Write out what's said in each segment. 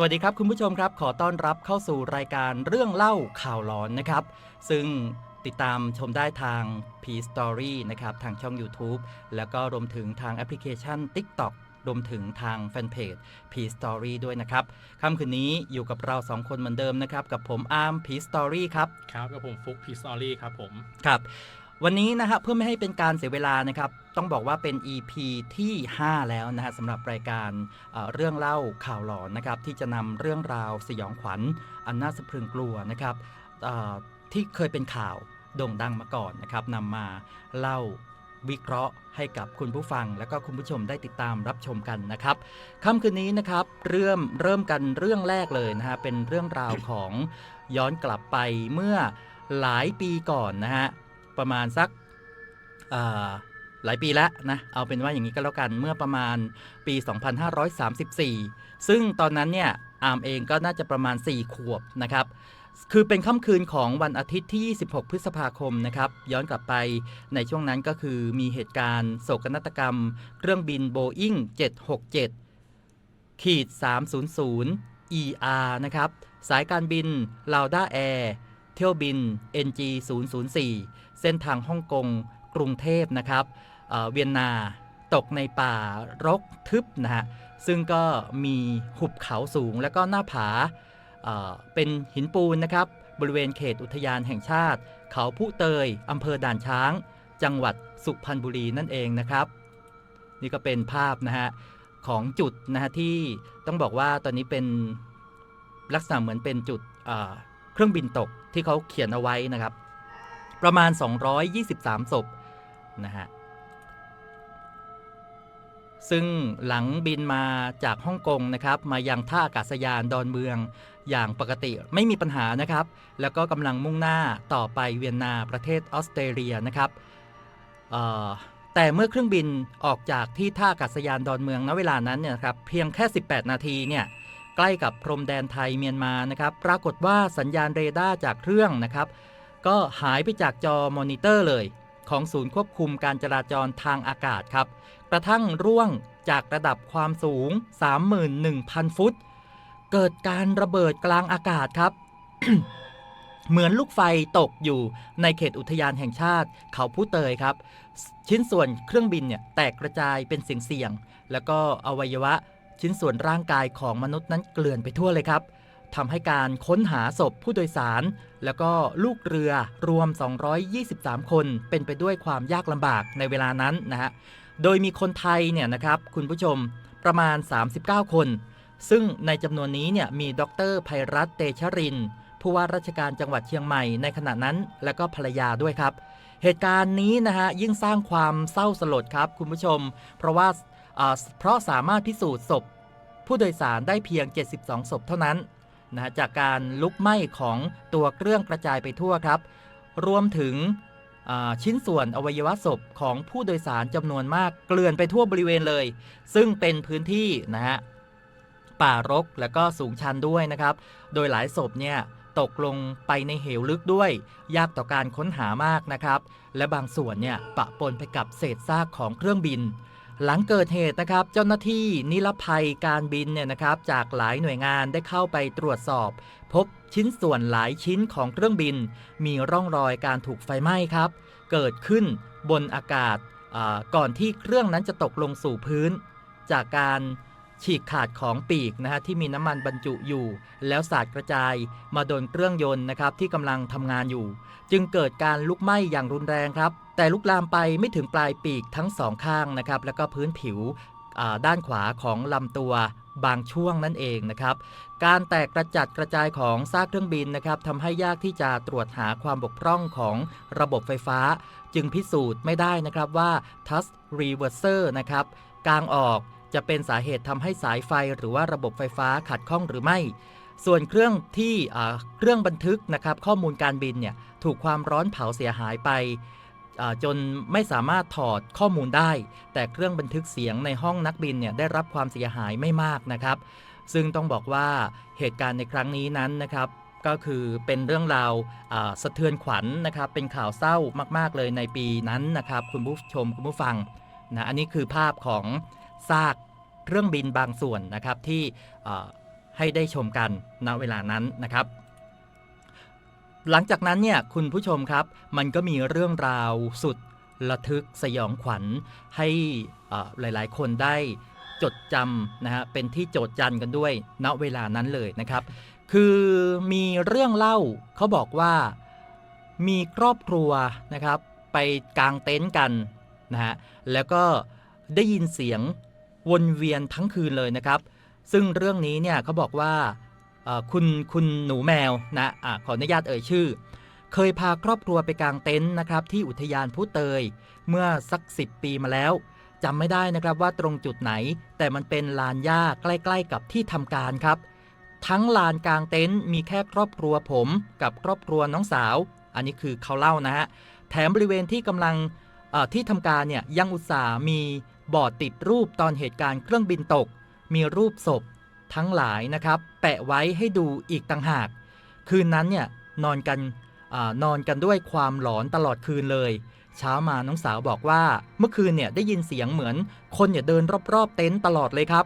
สวัสดีครับคุณผู้ชมครับ ขอต้อนรับเข้าสู่รายการเรื่องเล่าข่าวหลอนนะครับ ซึ่งติดตามชมได้ทาง P Story นะครับ ทางช่อง YouTube แล้วก็รวมถึงทางแอปพลิเคชัน TikTok รวมถึงทางแฟนเพจ P Story ด้วยนะครับค่ำคืนนี้อยู่กับเราสองคนเหมือนเดิมนะครับ กับผมอาร์ม P Story ครับ ครับ กับผมฟุกพีสตอรี่ครับผม ครับ วันนี้นะฮะเพื่อไม่ให้เป็นการเสียเวลานะครับต้องบอกว่าเป็น EP ที่ 5 แล้วนะฮะสำหรับรายการเเรื่องเล่าข่าวหลอนนะครับที่จะนำเรื่องราวสยองขวัญอันน่าสะพรึงกลัวนะครับที่เคยเป็นข่าวโด่งดังมาก่อนนะครับนำมาเล่าวิเคราะห์ให้กับคุณผู้ฟัง และก็คุณผู้ชมได้ติดตามรับชมกันนะครับค่ำคืนนี้นะครับเริ่มเริ่มกันเรื่องแรกเลยนะฮะเป็นเรื่องราวของย้อนกลับไปเมื่อหลายปีก่อนนะฮะ ประมาณสักหลายปีแล้วนะ เอาเป็นว่าอย่างนี้ก็แล้วกันเมื่อประมาณปี 2534 ซึ่งตอนนั้นเนี่ยอาร์มเองก็น่าจะประมาณ 4 ขวบนะครับ คือเป็นค่ำคืนของวันอาทิตย์ที่ 26 พฤษภาคมนะครับ ย้อนกลับไปในช่วงนั้นก็คือมีเหตุการณ์โศกนาฏกรรม เครื่องบินโบอิ้ง767ขีด300 ER นะครับ สายการบินลาวด้าแอร์เที่ยวบิน NG 004 เส้นทางฮ่องกงกรุงเทพนะครับเเวียนนาตกในป่ารกทึบนะฮะซึ่งก็มีหุบเขาสูงและก็หน้าผาเอ่อเป็นหินปูนนะครับ บริเวณเขตอุทยานแห่งชาติ เขาผู้เตยอำเภอด่านช้าง จังหวัดสุพรรณบุรีนั่นเองนะครับ นี่ก็เป็นภาพนะฮะของจุดนะฮะที่ต้องบอกว่าตอนนี้เป็นลักษณะเหมือนเป็นจุดเครื่องบินตกที่เขาเขียนเอาไว้นะครับ ประมาณ 223 ศพนะฮะซึ่งหลังบินมาจากฮ่องกงนะครับมายังท่าอากาศยานดอนเมืองอย่างปกติไม่มีปัญหานะครับ แล้วก็กำลังมุ่งหน้าต่อไปเวียนนาประเทศออสเตรเลียนะครับแต่เมื่อเครื่องบินออกจากที่ท่าอากาศยานดอนเมืองณเวลานั้นเนี่ยครับเพียงแค่ 18 นาทีเนี่ยใกล้กับพรมแดนไทยเมียนมานะครับปรากฏว่าสัญญาณเรดาร์จากเครื่องนะครับ ก็หายไปจากจอมอนิเตอร์เลย ของศูนย์ควบคุมการจราจรทางอากาศครับ กระทั่งร่วงจากระดับความสูง 31,000 ฟุต เกิดการระเบิดกลางอากาศครับ เหมือนลูกไฟตกอยู่ในเขตอุทยานแห่งชาติ เขาผู้เตยครับ ชิ้นส่วนเครื่องบินเนี่ยแตกกระจายเป็นเสียงๆแล้วก็อวัยวะชิ้นส่วนร่างกายของมนุษย์นั้นเกลื่อนไปทั่วเลยครับ ทำให้การค้นหาศพผู้โดยสาร แล้วก็ลูกเรือรวม 223 คนเป็นไปด้วยความยากลำบากในเวลานั้นนะฮะ โดยมีคนไทยเนี่ยนะครับคุณผู้ชมประมาณ 39 คน ซึ่งในจำนวนนี้เนี่ยมีดรภัยรัตเตชริน ผู้ว่าราชการจังหวัดเชียงใหม่ในขณะนั้น และก็ภรรยาด้วยครับ เหตุการณ์นี้นะฮะยิ่งสร้างความเศร้าสลดครับคุณผู้ชม เพราะว่าเพราะสามารถพิสูจน์ศพผู้โดยสารได้เพียง 72 ศพเท่านั้น นะจากการลุกไหม้ของตัวเครื่องกระจายไปทั่วครับ รวมถึงชิ้นส่วนอวัยวะศพของผู้โดยสารจำนวนมากเกลื่อนไปทั่วบริเวณเลย ซึ่งเป็นพื้นที่นะฮะป่ารกและก็สูงชันด้วยนะครับ โดยหลายศพเนี่ยตกลงไปในเหวลึกด้วย ยากต่อการค้นหามากนะครับ และบางส่วนเนี่ยปะปนไปกับเศษซากของเครื่องบิน หลังเกิดเหตุนะครับ เจ้าหน้าที่นิรภัยการบินเนี่ยนะครับ จากหลายหน่วยงานได้เข้าไปตรวจสอบ พบชิ้นส่วนหลายชิ้นของเครื่องบิน มีร่องรอยการถูกไฟไหม้ครับ เกิดขึ้นบนอากาศก่อนที่เครื่องนั้นจะตกลงสู่พื้น จากการ ฉีกขาดของปีกนะฮะที่มีน้ำมันบรรจุอยู่ แล้วสาดกระจายมาโดนเครื่องยนต์นะครับที่กำลังทำงานอยู่ จึงเกิดการลุกไหม้อย่างรุนแรงครับ แต่ลุกลามไปไม่ถึงปลายปีกทั้งสองข้างนะครับแล้วก็พื้นผิวด้านขวาของลำตัวบางช่วงนั่นเองนะครับ การแตกกระจัดกระจายของซากเครื่องบินนะครับทำให้ยากที่จะตรวจหาความบกพร่องของระบบไฟฟ้า จึงพิสูจน์ไม่ได้นะครับว่าทัสรีเวอร์เซอร์นะครับกลางออก จะเป็นสาเหตุทำให้สายไฟหรือว่าระบบไฟฟ้าขัดข้องหรือไม่ ส่วนเครื่องที่เครื่องบันทึกนะครับข้อมูลการบินเนี่ยถูกความร้อนเผาเสียหายไปจนไม่สามารถถอดข้อมูลได้ แต่เครื่องบันทึกเสียงในห้องนักบินเนี่ยได้รับความเสียหายไม่มากนะครับ ซึ่งต้องบอกว่าเหตุการณ์ในครั้งนี้นั้นนะครับก็คือเป็นเรื่องราวาสะเทือนขวัญนะครับ เป็นข่าวเศร้ามาก ๆ เลยในปีนั้นนะครับ คุณผู้ชมคุณผู้ฟังนะอันนี้คือภาพของ ซากเครื่องบินบางส่วนนะครับที่ให้ได้ชมกันณเวลานั้นนะครับ หลังจากนั้นเนี่ยคุณผู้ชมครับ มันก็มีเรื่องราวสุดระทึกสยองขวัญให้หลายๆ คนได้จดจำนะฮะเป็นที่โจดจันกันด้วยณเวลานั้นเลยนะครับ คือมีเรื่องเล่าเขาบอกว่ามีครอบครัวนะครับ ไปกางเต็นท์กันนะฮะแล้วก็ได้ยินเสียง วนเวียนทั้งคืนเลยนะครับ ซึ่งเรื่องนี้เนี่ยเขาบอกว่าคุณคุณหนูแมวนะอะขออนุญาตเอ่ยชื่อ เคยพาครอบครัวไปกางเต็นท์นะครับ ที่อุทยานผู้เตย เมื่อสัก 10 ปีมาแล้วจำไม่ได้นะครับว่าตรงจุดไหน แต่มันเป็นลานหญ้าใกล้ ๆ กับที่ทำการครับ ทั้งลานกลางเต็นท์มีแค่ครอบครัวผมกับครอบครัวน้องสาว อันนี้คือเขาเล่านะฮะแถมบริเวณที่กำลังที่ทำการเนี่ยยังอุตส่าห์มี บอร์ดติดรูปตอนเหตุการณ์เครื่องบินตก มีรูปศพ ทั้งหลายนะครับ แปะไว้ให้ดูอีกต่างหาก คืนนั้นเนี่ยนอนกันอนอนกันด้วยความหลอนตลอดคืนเลย เช้ามาน้องสาวบอกว่า เมื่อคืนเนี่ยได้ยินเสียงเหมือน คนเนี่ยเดินรอบๆเต็นท์ตลอดเลยครับ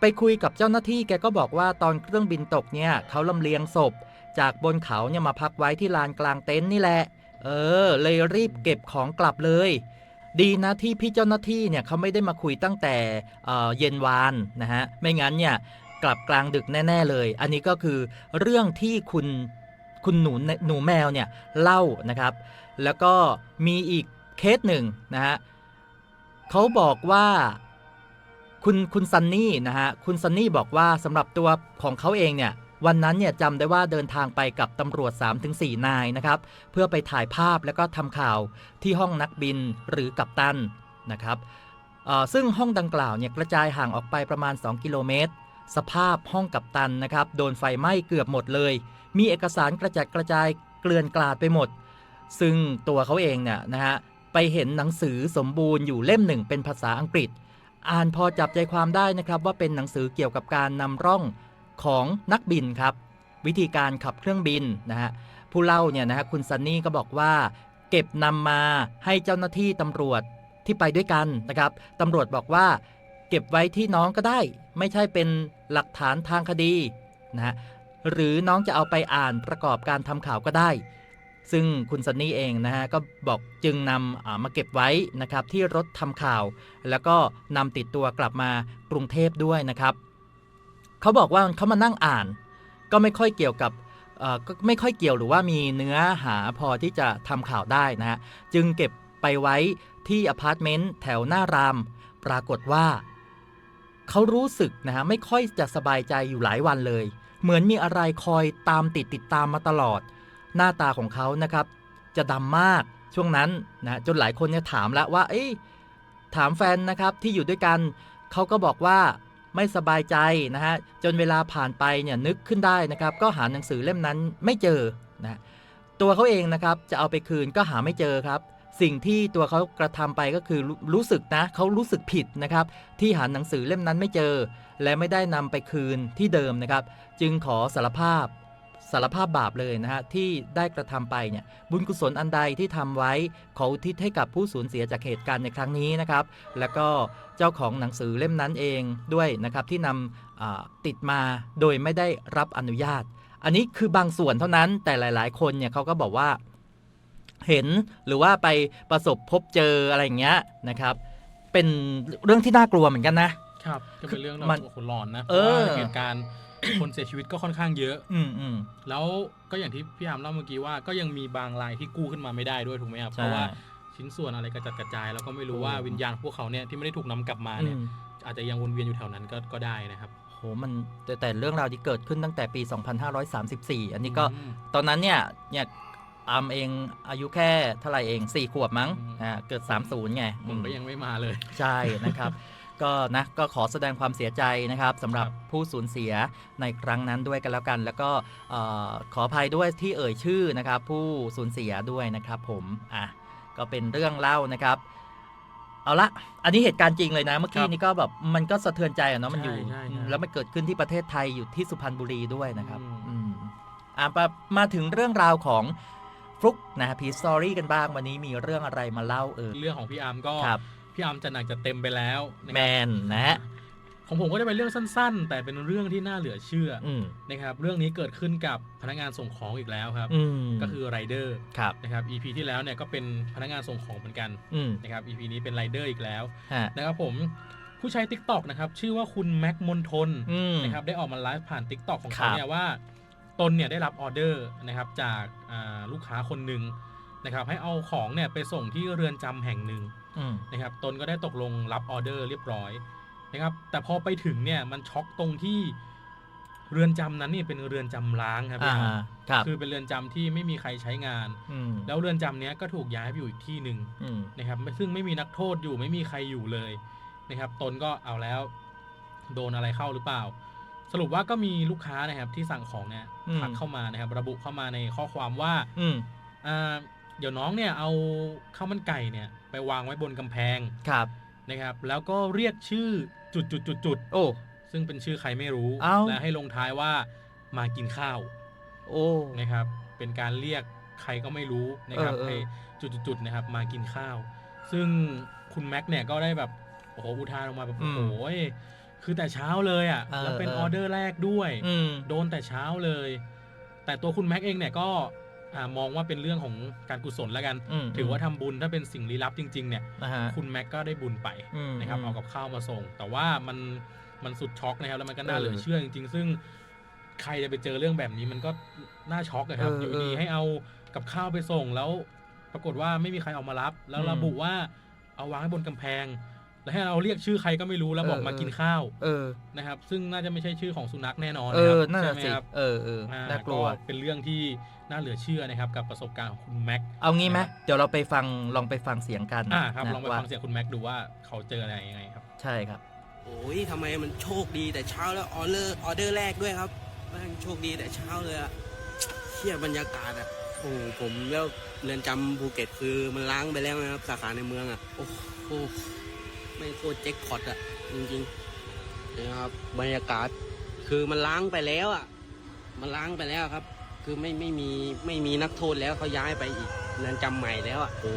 ไปคุยกับเจ้าหน้าที่แกก็บอกว่าตอนเครื่องบินตกเนี่ยเขาลำเลียงศพ จากบนเขาเนี่ยมาพักไว้ที่ลานกลางเต็นท์นี่แหละ เออ เลยรีบเก็บของกลับเลย ดีนะที่พี่เจ้าหน้าที่เนี่ยเขาไม่ได้มาคุยตั้งแต่เย็นวานนะฮะไม่งั้นเนี่ยกลับกลางดึกแน่ ๆ เลย อันนี้ก็คือเรื่องที่คุณคุณหนูหนูแมวเนี่ยเล่านะครับ แล้วก็มีอีกเคสหนึ่งนะฮะเขาบอกว่าคุณคุณซันนี่นะฮะคุณซันนี่บอกว่าสำหรับตัวของเขาเองเนี่ย วันนั้นเนี่ยจำได้ว่าเดินทางไปกับตำรวจ 3-4 นายนะครับ เพื่อไปถ่ายภาพแล้วก็ทำข่าวที่ห้องนักบินหรือกัปตันนะครับซึ่งห้องดังกล่าวเนี่ยกระจายห่างออกไปประมาณ 2 กิโลเมตร สภาพห้องกัปตันนะครับโดนไฟไหม้เกือบหมดเลย มีเอกสารกระจัดกระจายเกลื่อนกลาดไปหมด ซึ่งตัวเขาเองเนี่ยนะฮะไปเห็นหนังสือสมบูรณ์อยู่เล่มหนึ่งเป็นภาษาอังกฤษ อ่านพอจับใจความได้นะครับว่าเป็นหนังสือเกี่ยวกับการนำร่อง ของนักบินครับ วิธีการขับเครื่องบินนะฮะผู้เล่าเนี่ยนะฮะคุณซันนี่ก็บอกว่า เก็บนำมาให้เจ้าหน้าที่ตำรวจที่ไปด้วยกันนะครับตำรวจบอกว่าเก็บไว้ที่น้องก็ได้ ไม่ใช่เป็นหลักฐานทางคดีนะฮะหรือน้องจะเอาไปอ่านประกอบการทำข่าวก็ได้ ซึ่งคุณซันนี่เองนะฮะก็บอกจึงนำอ่ามาเก็บไว้นะครับที่รถทำข่าว แล้วก็นำติดตัวกลับมากรุงเทพด้วยนะครับ เขาบอกว่าเขามานั่งอ่าน ก็ไม่ค่อยเกี่ยวกับก็ไม่ค่อยเกี่ยวหรือว่ามีเนื้อหาพอที่จะทำข่าวได้นะฮะ จึงเก็บไปไว้ที่อพาร์ตเมนต์แถวหน้าราม ปรากฏว่า เขารู้สึกนะฮะ ไม่ค่อยจะสบายใจอยู่หลายวันเลย เหมือนมีอะไรคอยตามติดติดตามมาตลอด หน้าตาของเขานะครับ จะดำมากช่วงนั้นนะจนหลายคนเนี่ยถามแล้วว่า เอ้ถามแฟนนะครับที่อยู่ด้วยกัน เขาก็บอกว่า ไม่สบายใจนะฮะจนเวลาผ่านไปเนี่ยนึกขึ้นได้นะครับ ก็หาหนังสือเล่มนั้นไม่เจอนะตัวเขาเองนะครับจะเอาไปคืนก็หาไม่เจอครับ สิ่งที่ตัวเขากระทำไปก็คือรู้สึกนะเขารู้สึกผิดนะครับ ที่หาหนังสือเล่มนั้นไม่เจอ และไม่ได้นำไปคืนที่เดิมนะครับ จึงขอสารภาพ สารภาพบาปเลยนะฮะที่ได้กระทำไปเนี่ยบุญกุศลอันใดที่ทำไว้ขออุทิศให้กับผู้สูญเสียจากเหตุการณ์ในครั้งนี้นะครับแล้วก็เจ้าของหนังสือเล่มนั้นเองด้วยนะครับที่นำอ่าติดมาโดยไม่ได้รับอนุญาต อันนี้คือบางส่วนเท่านั้นแต่หลาย ๆ คนเนี่ยเขาก็บอกว่าเห็นหรือว่าไปประสบพบเจออะไรอย่างเงี้ยนะครับ เป็นเรื่องที่น่ากลัวเหมือนกันนะครับก็เป็นเรื่องมัเรานคนหลอนนะเพเอราะอว่าเหตุการณ์ คนเสียชีวิตก็ค่อนข้างเยอะ อืมอืม แล้วก็อย่างที่พี่อามเล่าเมื่อกี้ว่าก็ยังมีบางรายที่กู้ขึ้นมาไม่ได้ด้วยถูกไหมครับเพใช่ราะว่าชิ้นส่วนอะไรกระจัดกระจาย แล้วก็ไม่รู้ว่าโอ้วิญญาณพวกเขาเนี่ยที่ไม่ได้ถูกนำกลับมาอืเนี่ยมอาจจะยังวนเวียนอยู่แถวนั้นก็ก็ได้นะครับ โหมันแต่แต่เรื่องราวที่เกิดขึ้นตั้งแต่ปี 2534 อันนี้ก็อืมตอนนั้นเนี่ยเนี่ยอามเองอายุแค่เท่าไหร่เอง 4 ขวบมั้งอืม อ่าเกิด 30 ไงผมก็อืมยังไม่มาเลย ใช่นะครับ ก็นะก็ขอแสดงความเสียใจนะครับสำหรับครับผู้สูญเสียในครั้งนั้นด้วยกันแล้วกัน แล้วก็เอ่อขออภัยด้วยที่เอ่ยชื่อนะครับ ผู้สูญเสียด้วยนะครับ ผมอะก็เป็นเรื่องเล่านะครับ เอาละอันนี้เหตุการณ์จริงเลยนะเมื่อกี้ครับนี้ก็แบบมันก็สะเทือนใจอะเนาะมันอยู่ใช่ใช่ใช่แล้วมันเกิดขึ้นที่ประเทศไทยอยู่ที่สุพรรณบุรีด้วยนะครับอืมอืมอะมามาถึงเรื่องราวของฟลุกนะฮะพีสตอรี่กันบ้างวันนี้มีเรื่องอะไรมาเล่าเออเรื่องของพี่อาร์มก็ครับ พี่อาร์มจะหนักจะเต็มไปแล้วนะแมครับนนะฮะผมของผมก็จะเป็นเรื่องสั้น ๆ แต่เป็นเรื่องที่น่าเหลือเชื่อออืมนะครับ เรื่องนี้เกิดขึ้นกับพนักงานส่งของอีกแล้วครับ อืมก็คือไรเดอร์ครับ นะครับ EP ที่แล้วเนี่ยก็เป็นพนักงานส่งของเหมือนกันอืมนะครับ EP นี้เป็นไรเดอร์อีกแล้วฮะนะครับผมผู้ใช้ TikTok นะครับชื่อว่าคุณแม็กมนทน อืม นะครับได้ออกมาไลฟ์ผ่าน TikTok ของคเขารับ เนี่ยว่าตนเนี่ยได้รับออเดอร์นะครับจากอ่าลูกค้าคนหนึ่งนะครับให้เอาของเนี่ยไปส่งที่เรือนจำแห่งหนึ่งอืม นะครับตนก็ได้ตกลงรับออเดอร์เรียบร้อยนะครับแต่พอไปถึงเนี่ยมันช็อกตรงที่เรือนจำนั้นเนี่ยเป็นเรือนจำล้างครับอ่าพี่อาฮะครับคือเป็นเรือนจำที่ไม่มีใครใช้งานอืมแล้วเรือนจำเนี้ยก็ถูกย้ายไปอยู่อีกที่หนึ่งอืมนะครับซึ่งไม่มีนักโทษอยู่ไม่มีใครอยู่เลยนะครับ ตนก็เอาแล้ว โดนอะไรเข้าหรือเปล่า สรุปว่าก็มีลูกค้านะครับที่สั่งของเนี่ยอืมทักเข้ามานะครับ ระบุเข้ามาในข้อความว่าอืมอ่า เดี๋ยวน้องเนี่ยเอาข้าวมันไก่เนี่ยไปวางไว้บนกำแพงครับนะครับ แล้วก็เรียกชื่อจุดจุดจุดจุดโอ้ ซึ่งเป็นชื่อใครไม่รู้ เอ้า และให้ลงท้ายว่ามากินข้าวโอ้ นะครับ เป็นการเรียกใครก็ไม่รู้นะครับเออเออ ให้จุดๆๆนะครับ มากินข้าว ซึ่งคุณแม็กเนี่ยก็ได้แบบโอ้โหอุทานออกมาแบบอืโอ้มโหคือแต่เช้าเลยอะเออแล้วเป็นเออออเดอร์แรกด้วย อืม โดนแต่เช้าเลย แต่ตัวคุณแม็กเองเนี่ยก็ อ่ามองว่าเป็นเรื่องของการกุศลแล้วกัน อืมถือว่าทำบุญถ้าเป็นสิ่งลี้ลับจริง ๆ เนี่ย นะฮะ คุณแม็กก็ได้บุญไปอืมนะครับอืมเอากับข้าวมาส่ง แต่ว่ามันมันสุดช็อกนะครับ แล้วมันก็น่าเออเหลือเชื่อจริง ๆ ซึ่งใครจะไปเจอเรื่องแบบนี้มันก็น่าช็อกนะครับ เอออยู่เออดีให้เอากับข้าวไปส่งแล้ว ปรากฏว่าไม่มีใครเอามารับ แล้วอืม ระบุว่าเอาวางไว้บนกำแพง แล้วให้เราเรียกชื่อใครก็ไม่รู้แล้วบอกเออมาเออกินข้าวเออนะครับ ซึ่งน่าจะไม่ใช่ชื่อของสุนัขแน่นอนเอนะคอรับนั่นใช่น่ะไหมสิครับเออเอออ่าน่ากลัวเป็นเรื่องที่น่าเหลือเชื่อนะครับกับประสบการณ์ของคุณแม็กเอางี้ไหมนะครับเดี๋ยวเราไปฟังลองไปฟังเสียงกันอ่าครับนะลองไปว่าฟังเสียงคุณแม็กดูว่าเขาเจออะไรยังไงครับ ใช่ครับโอ้ยทำไมมันโชคดีแต่เช้าแล้วออเดอร์ออเดอร์แรกด้วยครับแม่งโชคดีแต่เช้าเลยอะเชี่ยบรรยากาศอะโอ้โหผมแล้วเรือนจำภูเก็ตคือมันล้างไปแล้วนะครับสาขาในเมืองอะโอ้โห ไม่งโคตรแจ็คพอตอะจริงๆนะครับ บรรยากาศ คือมันล้างไปแล้วอะมันล้างไปแล้วครับ คือไม่ไม่มีไม่มีนักโทษแล้วเขาย้ายไปอีกเรือนจำใหม่แล้วอะโอ้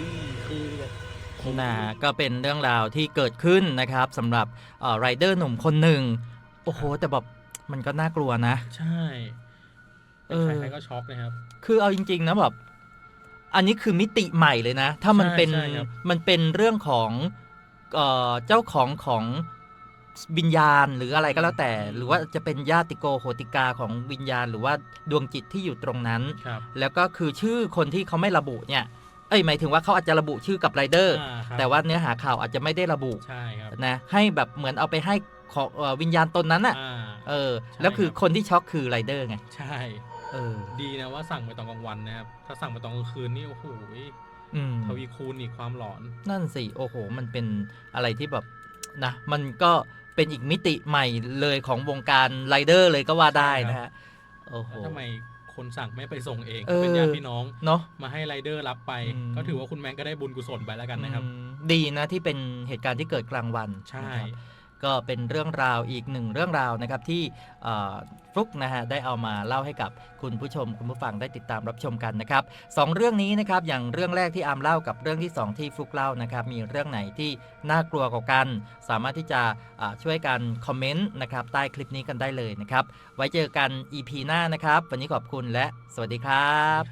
ยคือแบบผมนะก็เป็นเรื่องราวที่เกิดขึ้นนะครับสำหรับไรเดอร์หนุ่มคนหนึ่งโอ้โห แต่แบบมันก็น่ากลัวนะ ใช่เป็นเออใครๆก็ช็อกนะครับ คือเอาจริง ๆ นะแบบอันนี้คือมิติใหม่เลยนะ ถ้ามันใช่เป็นใช่ครับมันเป็นเรื่องของ เอ่อเจ้าของของวิญญาณหรืออะไรก็แล้วแต่ หรือว่าจะเป็นญาติโกโหติกาของวิญญาณ หรือว่าดวงจิตที่อยู่ตรงนั้นครับแล้วก็คือชื่อคนที่เขาไม่ระบุเนี่ยเอ้ยหมายถึงว่าเขาอาจจะระบุชื่อกับไรเดอร์อ่าครับแต่ว่าเนื้อหาข่าวอาจจะไม่ได้ระบุใช่ครับนะให้แบบเหมือนเอาไปให้ของเอ่อวิญญาณตนนั้นอะอ่าเออใช่แล้วคือครับคนที่ช็อกคือไรเดอร์ไง ใช่ เออ ดีนะว่าสั่งไปตอนกลางวันนะครับ ถ้าสั่งไปตอนกลางคืนนี่โอ้โหอืม ทวีคูณอีกความหลอน นั่นสิ โอ้โห มันเป็นอะไรที่แบบนะ มันก็เป็นอีกมิติใหม่เลยของวงการไรเดอร์เลยก็ว่าได้นะฮะโอ้โหแล้วทำไมคนสั่งไม่ไปส่งเองเออเป็นญาติพี่น้องเนาะมาให้ไรเดอร์รับไปอืมก็ถือว่าคุณแมนก็ได้บุญกุศลไปแล้วกันนะครับอืมดีนะที่เป็นเหตุการณ์ที่เกิดกลางวันใช่นะครับ ก็เป็นเรื่องราวอีกหนึ่งเรื่องราวนะครับที่ฟลุกนะฮะได้เอามาเล่าให้กับคุณผู้ชมคุณผู้ฟังได้ติดตามรับชมกันนะครับสองเรื่องนี้นะครับอย่างเรื่องแรกที่อามเล่ากับเรื่องที่สองที่ฟลุกเล่านะครับมีเรื่องไหนที่น่ากลัวกว่ากัน สามารถที่จะช่วยกันคอมเมนต์นะครับใต้คลิปนี้กันได้เลยนะครับไว้เจอกัน EP หน้านะครับ วันนี้ขอบคุณและสวัสดีครับ